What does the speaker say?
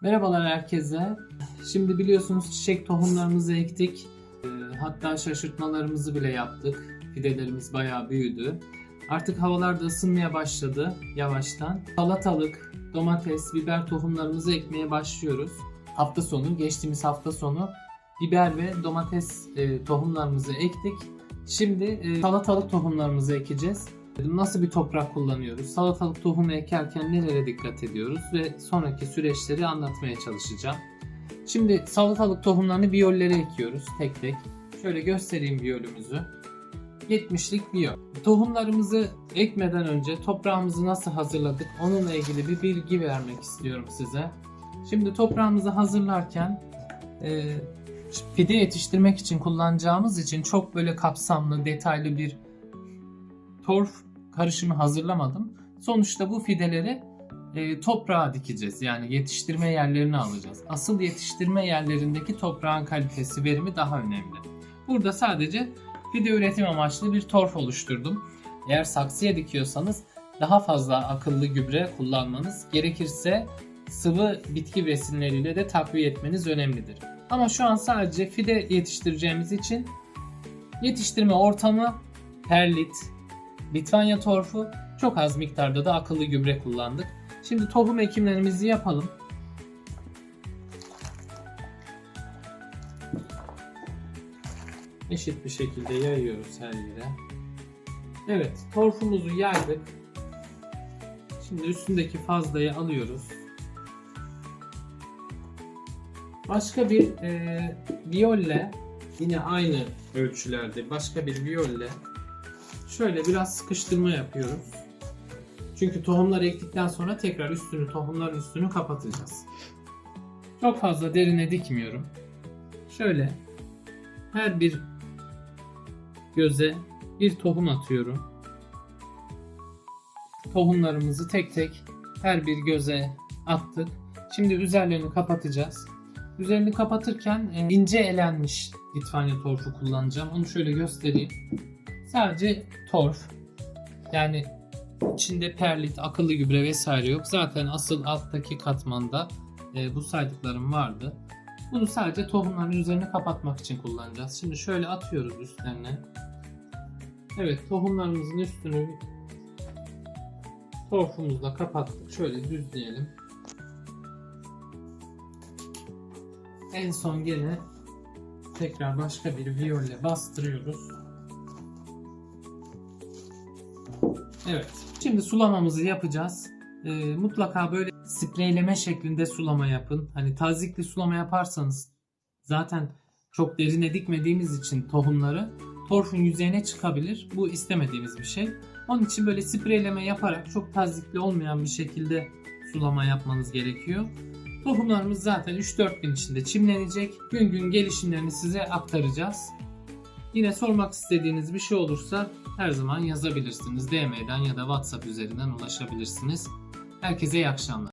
Merhabalar herkese. Şimdi biliyorsunuz çiçek tohumlarımızı ektik. Ee, Hatta şaşırtmalarımızı bile yaptık. Fidelerimiz bayağı büyüdü. Artık havalar da ısınmaya başladı yavaştan. Salatalık, domates, biber tohumlarımızı ekmeye başlıyoruz. Hafta sonu, geçtiğimiz hafta sonu biber ve domates e, tohumlarımızı ektik. Şimdi e, salatalık tohumlarımızı ekeceğiz. Nasıl bir toprak kullanıyoruz? Salatalık tohumu ekerken nelere dikkat ediyoruz? Ve sonraki süreçleri anlatmaya çalışacağım. Şimdi salatalık tohumlarını biyollere ekiyoruz tek tek. Şöyle göstereyim biyolümüzü. 70'lik biyo. Tohumlarımızı ekmeden önce toprağımızı nasıl hazırladık onunla ilgili bir bilgi vermek istiyorum size. Şimdi toprağımızı hazırlarken e, fide yetiştirmek için kullanacağımız için çok böyle kapsamlı, detaylı bir torf karışımı hazırlamadım. Sonuçta bu fideleri e, toprağa dikeceğiz. Yani yetiştirme yerlerini alacağız. Asıl yetiştirme yerlerindeki toprağın kalitesi, verimi daha önemli. Burada sadece fide üretim amaçlı bir torf oluşturdum. Eğer saksıya dikiyorsanız daha fazla akıllı gübre kullanmanız gerekirse sıvı bitki besinleriyle de takviye etmeniz önemlidir. Ama şu an sadece fide yetiştireceğimiz için yetiştirme ortamı perlit, Litvanya torfu çok az miktarda da akıllı gübre kullandık. Şimdi tohum ekimlerimizi yapalım. Eşit bir şekilde yayıyoruz her yere. Evet, torfumuzu yaydık. Şimdi üstündeki fazlayı alıyoruz. Başka bir e, viyolle, yine aynı ölçülerde başka bir viyolle şöyle biraz sıkıştırma yapıyoruz. Çünkü tohumları ektikten sonra tekrar üstünü tohumların üstünü kapatacağız. Çok fazla derine dikmiyorum. Şöyle her bir göze bir tohum atıyorum. Tohumlarımızı tek tek her bir göze attık. Şimdi üzerlerini kapatacağız. Üzerini kapatırken e, ince elenmiş Litvanya torfu kullanacağım. Onu şöyle göstereyim. Sadece torf. Yani içinde perlit, akıllı gübre vesaire yok. Zaten asıl alttaki katmanda e, bu saydıklarım vardı. Bunu sadece tohumların üzerini kapatmak için kullanacağız. Şimdi şöyle atıyoruz üstlerine. Evet tohumlarımızın üstünü torfumuzla kapattık. Şöyle düzleyelim. En son gene tekrar başka bir viyolle bastırıyoruz. Evet. Şimdi sulamamızı yapacağız. Ee, mutlaka böyle spreyleme şeklinde sulama yapın. Hani tazikli sulama yaparsanız zaten çok derine dikmediğimiz için tohumları torfun yüzeyine çıkabilir. Bu istemediğimiz bir şey. Onun için böyle spreyleme yaparak çok tazikli olmayan bir şekilde sulama yapmanız gerekiyor. Tohumlarımız zaten 3-4 gün içinde çimlenecek. Gün gün gelişimlerini size aktaracağız. Yine sormak istediğiniz bir şey olursa her zaman yazabilirsiniz. DM'den ya da WhatsApp üzerinden ulaşabilirsiniz. Herkese iyi akşamlar.